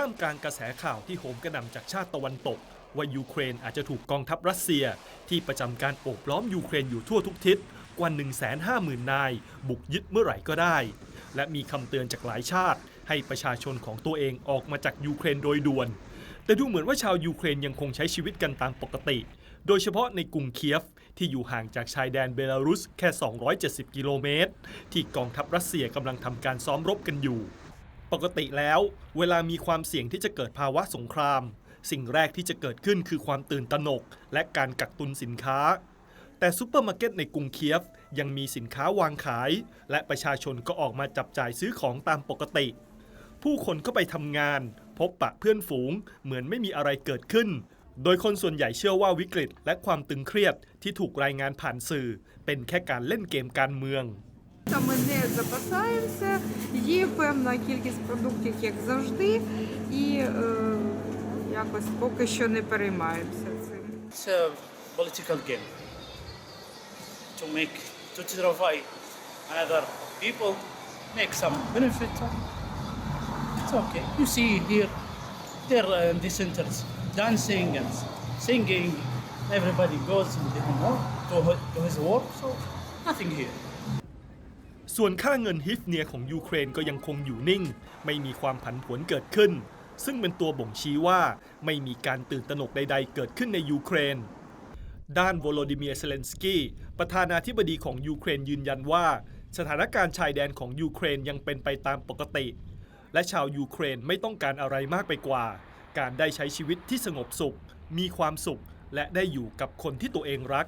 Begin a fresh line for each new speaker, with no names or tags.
ท่ามกลางกระแสข่าวที่โหมกระหน่ำจากชาติตะวันตก ว่ายูเครนอาจจะถูกกองทัพรัสเซีย ที่ประจำการโอบล้อมยูเครนอยู่ทั่วทุกทิศกว่า 150,000 นาย บุกยึดเมื่อไหร่ก็ได้ และมีคำเตือนจากหลายชาติ ให้ประชาชนของตัวเองออกมาจากยูเครนโดยด่วน แต่ดูเหมือนว่าชาวยูเครนยังคงใช้ชีวิตกันตามปกติ โดยเฉพาะในกรุงเคียฟ ที่อยู่ห่างจากชายแดนเบลารุสแค่ 270 กิโลเมตร ที่กองทัพรัสเซียกำลังทำการซ้อมรบกันอยู่ ปกติแล้ว เวลามีความเสี่ยงที่จะเกิดภาวะสงคราม สิ่งแรกที่จะเกิดขึ้นคือความตื่นตระหนก และการกักตุนสินค้า แต่ซูเปอร์มาร์เก็ตในกรุงเคียฟ ยังมีสินค้าวางขาย และประชาชนก็ออกมาจับจ่ายซื้อของตามปกติ ผู้คนก็ไปทำงาน พบปะเพื่อนฝูง เหมือนไม่มีอะไรเกิดขึ้น โดยคนส่วนใหญ่เชื่อว่าวิกฤต และความตึงเครียดที่ถูกรายงานผ่านสื่อ เป็นแค่การเล่นเกมการเมือง
Ми не запасаємося, є певна кількість продуктів, як завжди, і е, якось поки що не переймаємося цим.
A political game to make to terrify another people, make some benefit. It's okay. You see here, they're uh, in the centers dancing and singing. Everybody goes to home to his work, so nothing here.
ส่วนค่าเงินฮิฟเนียของยูเครนก็ยังคงอยู่นิ่ง ไม่มีความผันผวนเกิดขึ้น ซึ่งเป็นตัวบ่งชี้ว่าไม่มีการตื่นตระหนกใดๆ เกิดขึ้นในยูเครน ด้านโวโลดิเมียเซเลนสกี้ประธานาธิบดีของยูเครนยืนยันว่า สถานการณ์ชายแดนของยูเครนยังเป็นไปตามปกติ และชาวยูเครนไม่ต้องการอะไรมากไปกว่า การได้ใช้ชีวิตที่สงบสุข มีความสุข และได้อยู่กับคนที่ตัวเองรัก